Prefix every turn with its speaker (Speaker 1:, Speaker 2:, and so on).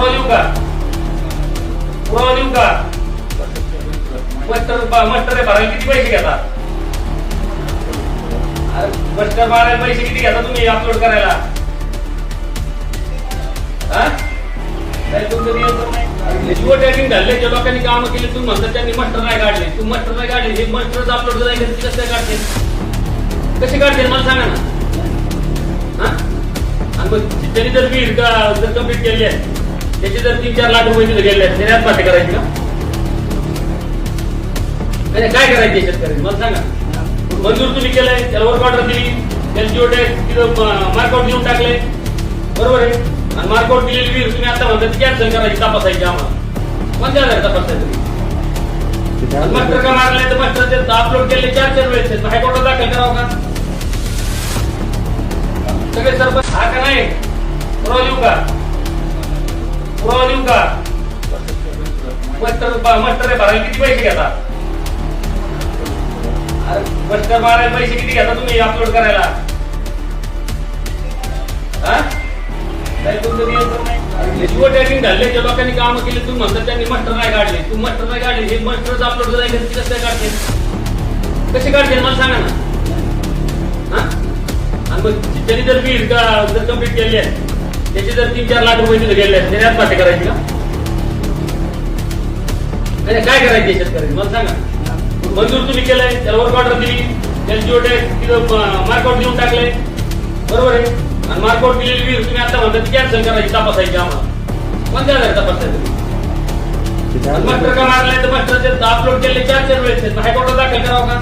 Speaker 1: पुरावा देऊ का पुरावा देऊ का मस्टर मस्टर भरायला किती पैसे घेता? अरे मस्टर मारायला पैसे किती घेता तुम्ही अपलोड करायला? हा? तुमचं नियंत्रण नाही. जिओ टॅगिंग घालले ज्या लोकांनी काम केले तुम्ही म्हणतात त्यांनी मस्टर नाही काढले. तू मस्टर नाही काढले हे मस्टर अपलोड करायला कसं काय काढते? कसे काढते मला सांगा ना. हा? आणि मग त्यांनी जर वीर का जर कंप्लीट केली आहे. त्याचे जर तीन चार लाख रुपये तिथे गेले आहेत त्याने आत्महत्या करायची का? नाही, काय करायचे शेतकरी मला सांगा. मंजूर तुम्ही केलंय त्याला वर्क ऑर्डर दिली त्याला जिओ तिथं मार्कआउट देऊन टाकले. बरोबर आहे? आणि मार्कआउट दिलेली वीर तुम्ही आता म्हणता कॅन्सल करायची तपासायची आम्हाला. कोणत्या आधारे तपासायचं? मास्टर का मारले तर मास्टर ते अपलोड केले चार चार वेळेस हायकोर्टात दाखल करावं का? सगळे सरपंच हा का नाही? परवा येऊ का? पुरावा देऊ का मस्टर मस्टर भरायला किती पैसे घेता? अरे मस्टर मारायला पैसे किती घेता तुम्ही अपलोड करायला? तुमचं घालले ज्या लोकांनी काम केले तुम्ही म्हणतात त्यांनी मस्टर नाही काढले. तू मस्टर नाही काढले हे मस्टर अपलोड करायला कसं काय काढते? कसे काढते मला सांगा ना. हा? आणि मग त्यांनी जर वीर का जर कंप्लीट केली आहे त्याचे जर तीन चार लाख रुपये तिथे गेले त्याने आत्महत्या करायची का? काय करायचे शेतकरी मला सांगा. मंजूर तुम्ही केलंय त्याला वर्क ऑर्डर दिली तिथं मार्कआउट देऊन टाकले बरोबर आहे? आणि मार्कआउट दिलेली वीर तुम्ही आता म्हणता कॅन्सल करायची तपासायची आम्हाला. कोणत्या आधारे तपासायचं? मास्टर का मारले तर मास्टर ते अपलोड केले चार चार वेळेस. हायकोर्टात दाखल करावं का?